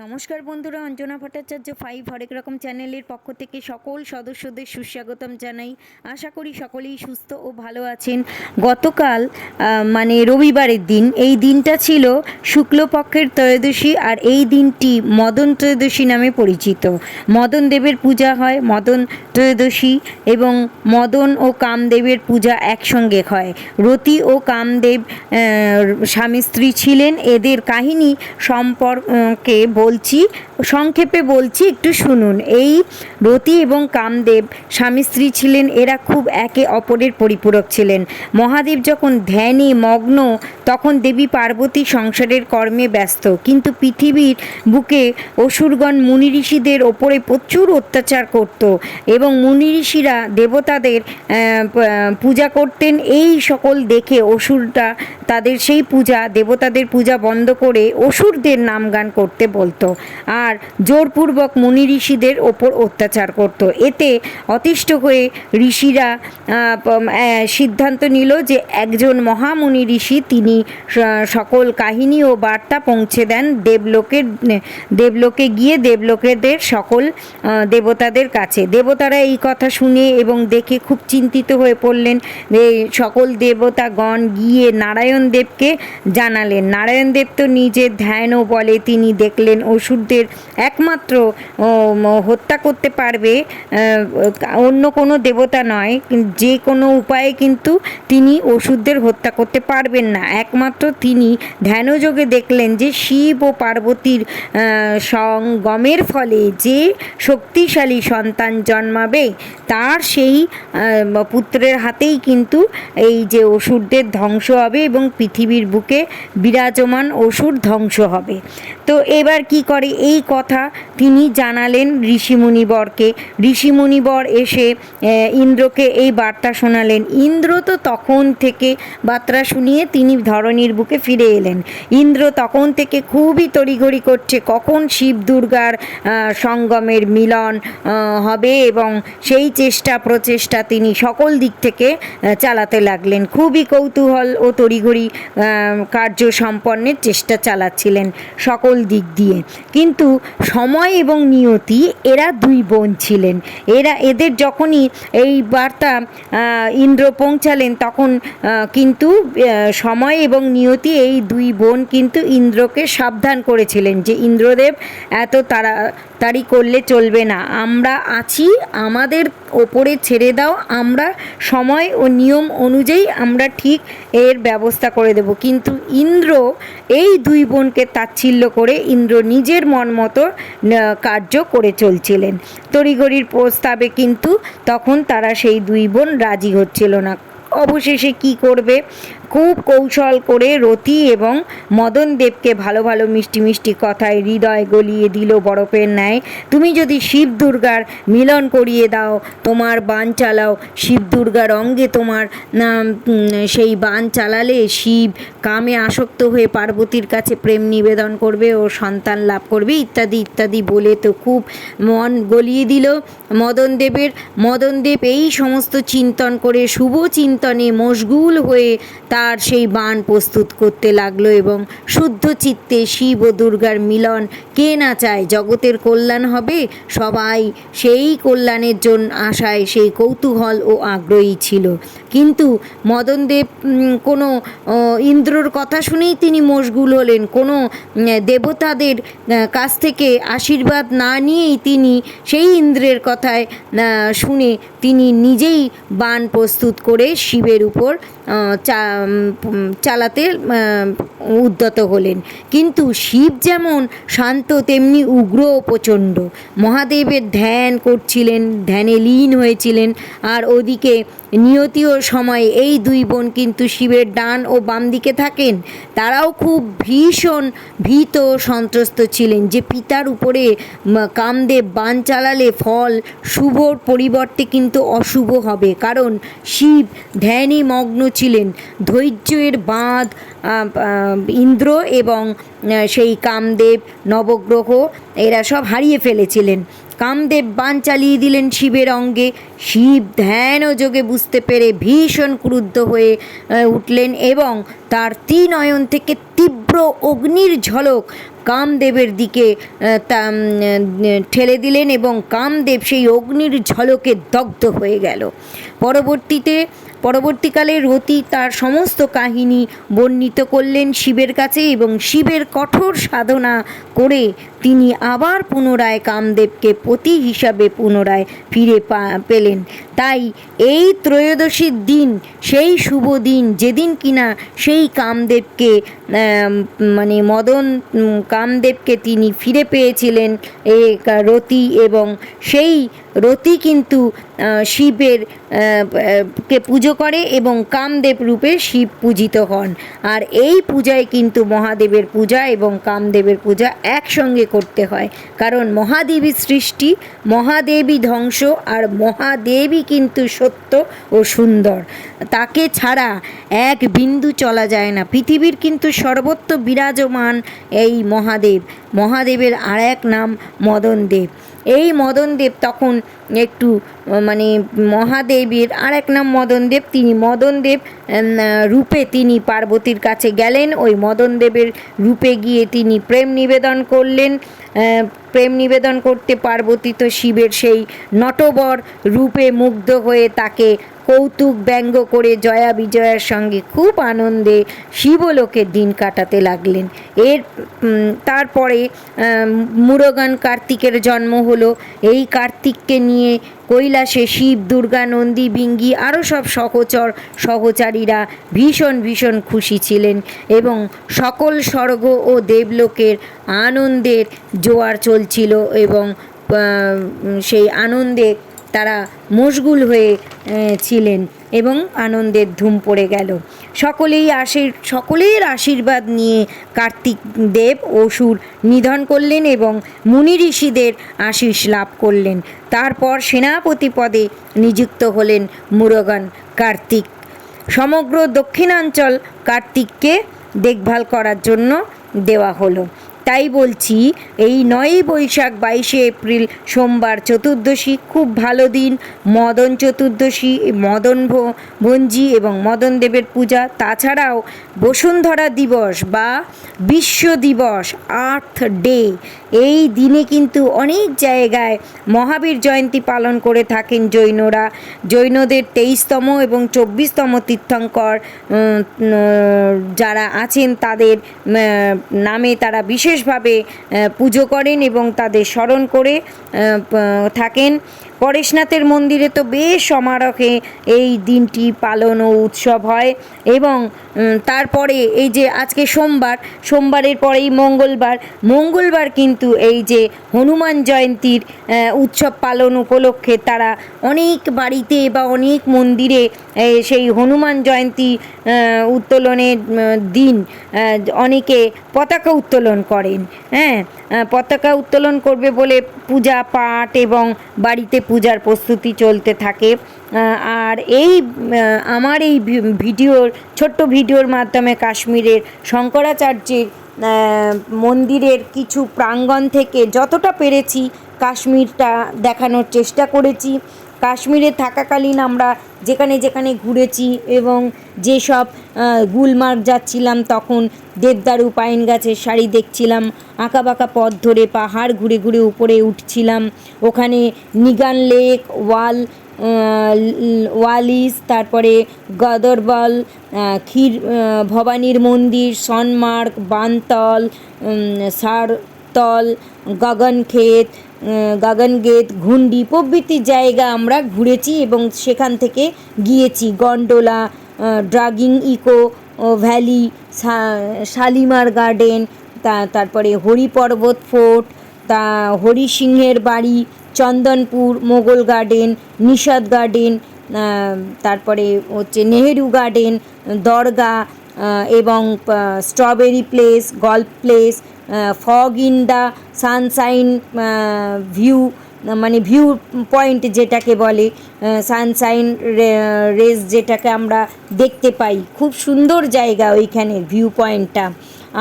নমস্কার বন্ধুরা, অঞ্জনা ভট্টাচার্য ফাইভ হরেক রকম চ্যানেলের পক্ষ থেকে সকল সদস্যদের সুস্বাগতম জানাই। আশা করি সকলেই সুস্থ ও ভালো আছেন। গতকাল মানে রবিবারের দিন, এই দিনটা ছিল শুক্লপক্ষের ত্রয়োদশী আর এই দিনটি মদন ত্রয়োদশী নামে পরিচিত। মদন দেবের পূজা হয়, মদন ত্রয়োদশী এবং মদন ও কামদেবের পূজা একসঙ্গে হয়। রতি ও কামদেব স্বামী স্ত্রী ছিলেন, এদের কাহিনী সম্পর্কে বলছি সংক্ষেপে বলছি, একটু শুনুন। এই রতি এবং কামদেব স্বামী স্ত্রী ছিলেন, এরা খুব একে অপরের পরিপূরক ছিলেন। মহাদেব যখন ধ্যানে মগ্ন, তখন দেবী পার্বতী সংসারের কর্মে ব্যস্ত। কিন্তু পৃথিবীর বুকে অসুরগণ মুনি ঋষিদের ওপরে প্রচুর অত্যাচার করত এবং মুনি ঋষিরা দেবতাদের পূজা করতেন। এই সকল দেখে অসুরটা তাদের সেই পূজা, দেবতাদের পূজা বন্ধ করে অসুরদের নাম গান করতে বলতো। আর জোরপূর্বক মুনি ঋষিদের ওপর অত্যাচার করত। এতে অতিষ্ঠ হয়ে ঋষিরা সিদ্ধান্ত নিল যে একজন মহামুনি ঋষি তিনি সকল কাহিনী ও বার্তা পৌঁছে দেন দেবলোকের, দেবলোকে গিয়ে দেবলোকেদের সকল দেবতাদের কাছে। দেবতারা এই কথা শুনে এবং দেখে খুব চিন্তিত হয়ে পড়লেন। সকল দেবতাগণ গিয়ে নারায়ণ দেবকে জানালেন। নারায়ণ দেব তো নিজের ধ্যান ও বলে তিনি দেখলেন অসুরদের একমাত্র হত্যা করতে পারবে অন্য কোনো দেবতা নয় যে কোনো উপায়ে কিন্তু তিনি অসুরদের হত্যা করতে পারবেন না। একমাত্র তিনি ধ্যানযোগে দেখলেন যে শিব ও পার্বতীর সঙ্গমের ফলে যে শক্তিশালী সন্তান জন্মাবে, তার সেই পুত্রের হাতেই কিন্তু এই যে অসুরদের ধ্বংস হবে এবং পৃথিবীর বুকে বিরাজমান অসুর ধ্বংস হবে। তো এবার কি করে? এই কথা তিনি জানালেন ঋষিমুনিবরকে। ঋষিমুনিবর এসে ইন্দ্রকে এই বার্তা শোনালেন। ইন্দ্র তো তখন থেকে বার্তা শুনিয়ে তিনি ধরণীর বুকে ফিরে এলেন। ইন্দ্র তখন থেকে খুবই তড়িঘড়ি করছে, কখন শিব দুর্গার সঙ্গমের মিলন হবে এবং সেই চেষ্টা প্রচেষ্টা তিনি সকল দিক থেকে চালাতে লাগলেন। খুবই কৌতূহল ও তড়িঘড়ি কার্য সম্পন্নের চেষ্টা চালাচ্ছিলেন সকল দিক দিয়ে। কিন্তু সময় এবং নিয়তি, এরা দুই বোন ছিলেন। এরা এদের যখনই এই বার্তা ইন্দ্র পৌঁছালেন, তখন কিন্তু সময় এবং নিয়তি এই দুই বোন কিন্তু ইন্দ্রকে সাবধান করেছিলেন যে, ইন্দ্রদেব, এত তাড়াতাড়ি করলে চলবে না। আমরা আছি, আমাদের ওপরে ছেড়ে দাও, আমরা সময় ও নিয়ম অনুযায়ী আমরা ঠিক এর ব্যবস্থা করে দেব। কিন্তু ইন্দ্র, এই দুই বোনকে তাচ্ছিল্য করে, ইন্দ্র নিজের মন মতো কার্য করে চলছিলেন। তড়িঘড়ির প্রস্তাবে কিন্তু তখন তারা সেই দুই বোন রাজি হচ্ছিল না। অবশেষে কি করবে? খুব কৌশল করে রতি এবং মদন দেবকে ভালো ভালো মিষ্টি মিষ্টি কথায় হৃদয় গলিয়ে দিল বরফের ন্যায়। তুমি যদি শিব দুর্গার মিলন করিয়ে দাও, তোমার বান চালাও। শিব দুর্গার অঙ্গে তোমার সেই বান চালালে শিব কামে আসক্ত হয়ে পার্বতীর কাছে প্রেম নিবেদন করবে ও সন্তান লাভ করবে, ইত্যাদি ইত্যাদি বলে তো খুব মন গলিয়ে দিল মদন দেবের। মদন দেব এই সমস্ত চিন্তন করে শুভ চিন্তনে মশগুল হয়ে তার সেই বাণ প্রস্তুত করতে লাগল এবং শুদ্ধ চিত্তে শিব ও দুর্গার মিলন। কে না চায় জগতের কল্যাণ হবে? সবাই সেই কল্যাণের জন্য আশায় সেই কৌতূহল ও আগ্রহী ছিল। কিন্তু মদনদেব কোনো ইন্দ্রর কথা শুনেই তিনি মশগুল হলেন। কোনো দেবতাদের কাছ থেকে আশীর্বাদ না নিয়েই তিনি সেই ইন্দ্রের কথায় শুনে তিনি নিজেই বাণ প্রস্তুত করে শিবের উপর চা- চালাতে উদ্যত হলেন। কিন্তু শিব যেমন শান্ত, তেমনি উগ্র ও প্রচণ্ড। মহাদেবের ধ্যান করছিলেন, ধ্যানে লীন হয়েছিলেন। আর ওদিকে নিয়তি ও সময় এই দুই বোন কিন্তু শিবের ডান ও বাম দিকে থাকেন। তারাও খুব ভীষণ ভীত সন্ত্রস্ত ছিলেন যে পিতার উপরে কামদেব বান চালালে ফল শুভর পরিবর্তে কিন্তু অশুভ হবে। কারণ শিব ধ্যানে মগ্ন ছিলেন। ধৈর্যের বাঁধ ইন্দ্র এবং সেই কামদেব, নবগ্রহ, এরা সব হারিয়ে ফেলেছিলেন। কামদেব বান চালিয়ে দিলেন শিবের অঙ্গে। শিব ধ্যান ও যোগে বুঝতে পেরে ভীষণ ক্রুদ্ধ হয়ে উঠলেন এবং তার তীনয়ন থেকে তীব্র অগ্নির ঝলক কামদেবের দিকে ঠেলে দিলেন এবং কামদেব সেই অগ্নির ঝলকে দগ্ধ হয়ে গেল। পরবর্তীতে পরবর্তীকালে রতি তার সমস্ত কাহিনী বর্ণিত করলেন শিবের কাছে এবং শিবের কঠোর সাধনা করে তিনি আবার পুনরায় কামদেবকে পতি হিসাবে পুনরায় ফিরে পেলেন। তাই এই ত্রয়োদশীর দিন, সেই শুভ দিন, যেদিন কিনা সেই কামদেবকে মানে মদন কামদেবকে তিনি ফিরে পেয়েছিলেন, এ রতি এবং সেই রতি কিন্তু শিবের কে পুজো করে এবং কামদেব রূপে শিব পূজিত হন। আর এই পূজায় কিন্তু মহাদেবের পূজা এবং কামদেবের পূজা একসঙ্গে করতে হয়। কারণ মহাদেবী সৃষ্টি, মহাদেবী ধ্বংস আর মহাদেবী কিন্তু সত্য ও সুন্দর। তাকে ছাড়া এক বিন্দু চলা যায় না। পৃথিবীর কিন্তু সর্বত্র বিরাজমান এই মহাদেব। মহাদেবের আর এক নাম মদনদেব। এই মদনদেব তখন একটু মানে মহাদেবের আর এক নাম মদনদেব, তিনি মদনদেব রূপে তিনি পার্বতীর কাছে গেলেন। ওই মদনদেবের রূপে গিয়ে তিনি প্রেম নিবেদন করলেন। প্রেম নিবেদন করতে পার্বতী তো শিবের সেই নটবর রূপে মুগ্ধ হয়ে তাকে কৌতুক ব্যঙ্গ করে জয়া বিজয়ার সঙ্গে খুব আনন্দে শিবলোকের দিন কাটাতে লাগলেন। এর তারপরে মুরগান কার্তিকের জন্ম হলো। এই কার্তিককে নিয়ে কৈলাসে শিব, দুর্গা, নন্দী, বিঙ্গি আরও সব সহচর সহচারীরা ভীষণ ভীষণ খুশি ছিলেন এবং সকল স্বর্গ ও দেবলোকের আনন্দের জোয়ার চলছিল এবং সেই আনন্দে তারা মশগুল হয়ে ছিলেন এবং আনন্দের ধুম পড়ে গেল। সকলেই আশীর, সকলের আশীর্বাদ নিয়ে কার্তিক দেব অসুর নিধন করলেন এবং মুনি ঋষিদের আশিস লাভ করলেন। তারপর সেনাপতি পদে নিযুক্ত হলেন মুরগান কার্তিক। সমগ্র দক্ষিণাঞ্চল কার্তিককে দেখভাল করার জন্য দেওয়া হলো। তাই বলছি, এই নয়ই বৈশাখ বাইশে এপ্রিল, সোমবার চতুর্দশী, খুব ভালো দিন। মদন চতুর্দশী, মদন ভঞ্জি এবং মদন দেবের পূজা। তাছাড়াও বসুন্ধরা দিবস বা বিশ্ব দিবস, আর্থ ডে, এই দিনে কিন্তু অনেক জায়গায় মহাবীর জয়ন্তী পালন করে থাকেন জৈনরা। জৈনদের তেইশতম এবং চব্বিশতম তীর্থঙ্কর যারা আছেন তাদের নামে তারা বিশেষভাবে পুজো করেন এবং তাদের স্মরণ করে থাকেন। পরেশনাথের মন্দিরে তো বেশ সমারোহে এই দিনটি পালন ও উৎসব হয় এবং তারপরে এই যে আজকে সোমবার, সোমবারের পরেই মঙ্গলবার মঙ্গলবার কিন্তু এই যে হনুমান জয়ন্তীর উৎসব পালন উপলক্ষে তারা অনেক বাড়িতে বা অনেক মন্দিরে সেই হনুমান জয়ন্তী উত্তোলনের দিন অনেকে পতাকা উত্তোলন করেন। হ্যাঁ পতাকা উত্তোলন করবে বলে পূজা পাঠ এবং বাড়িতে পূজার প্রস্তুতি চলতে থাকে। আর এই আমার এই ভিডিওর, ছোট্ট ভিডিওর মাধ্যমে কাশ্মীরের শঙ্করাচার্যের মন্দিরের কিছু প্রাঙ্গণ থেকে যতটা পেরেছি কাশ্মীরটা দেখানোর চেষ্টা করেছি। কাশ্মীরে থাকাকালীন আমরা যেখানে যেখানে ঘুরেছি এবং যেসব গুলমার্গ যাচ্ছিলাম তখন দেবদারু পাইন গাছের শাড়ি দেখছিলাম, আঁকা বাঁকা পথ ধরে পাহাড় ঘুরে ঘুরে উপরে উঠছিলাম, ওখানে নিগান লেক, ওয়াল ওয়ালিস, তারপরে গদরবল ক্ষীর ভবানীর মন্দির, সনমার্গ, বানতল সারতল, গগনক্ষেত আহ, গগনগেট ঘুন্ডি প্রভৃতি জায়গা আমরা ঘুরেছি এবং সেখান থেকে গিয়েছি। গন্ডোলা ড্রাগিং ইকো ভ্যালি শালিমার গার্ডেন তা তারপরে হরিপর্বত ফোর্ট তা হরি সিংহের বাড়ি চন্দনপুর মোগল গার্ডেন নিষাদ গার্ডেন তারপরে হচ্ছে নেহেরু গার্ডেন দরগা এবং strawberry place golf place fog in the sunshine view মানে ভিউ পয়েন্ট যেটাকে বলে সানসাইন রেস যেটাকে আমরা দেখতে পাই। খুব সুন্দর জায়গা ওইখানে ভিউ পয়েন্টটা।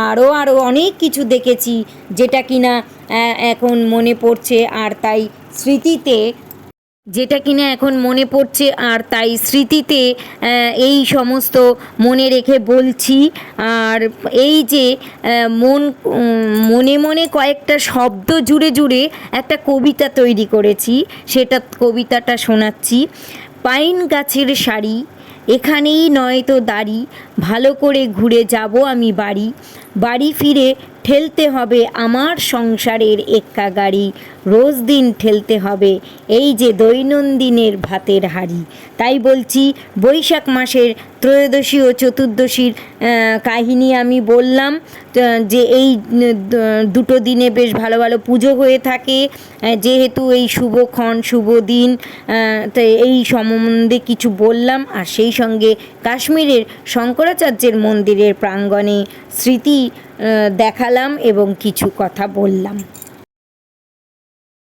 আরও আরও অনেক কিছু দেখেছি যেটা কিনা এখন মনে পড়ছে। আর তাই স্মৃতিতে যেটা কিনা এখন মনে পড়ছে, আর তাই স্মৃতিতে এই সমস্ত মনে রেখে বলছি। আর এই যে মন মনে মনে কয়েকটা শব্দ জুড়ে জুড়ে একটা কবিতা তৈরি করেছি, সেটা কবিতাটা শোনাচ্ছি। পাইন গাছের শাড়ি এখানেই নয়তো দাড়ি, ভালো করে ঘুরে যাব আমি বাড়ি। বাড়ি ফিরে ঠেলতে হবে আমার সংসারের এক্কা গাড়ি রোজ দিন ঠেলতে হবে, এই যে দৈনন্দিনের ভাতের হাড়ি। তাই বলছি, বৈশাখ মাসের ত্রয়োদশী ও চতুর্দশীর কাহিনী আমি বললাম যে এই দুটো দিনে বেশ ভালো ভালো পুজো হয়ে থাকে যেহেতু এই শুভক্ষণ শুভ দিন তো এই সম্বন্ধে কিছু বললাম, আর সেই সঙ্গে কাশ্মীরের শঙ্করাচার্যের মন্দিরের প্রাঙ্গণে স্মৃতি দেখালাম এবং কিছু কথা বললাম।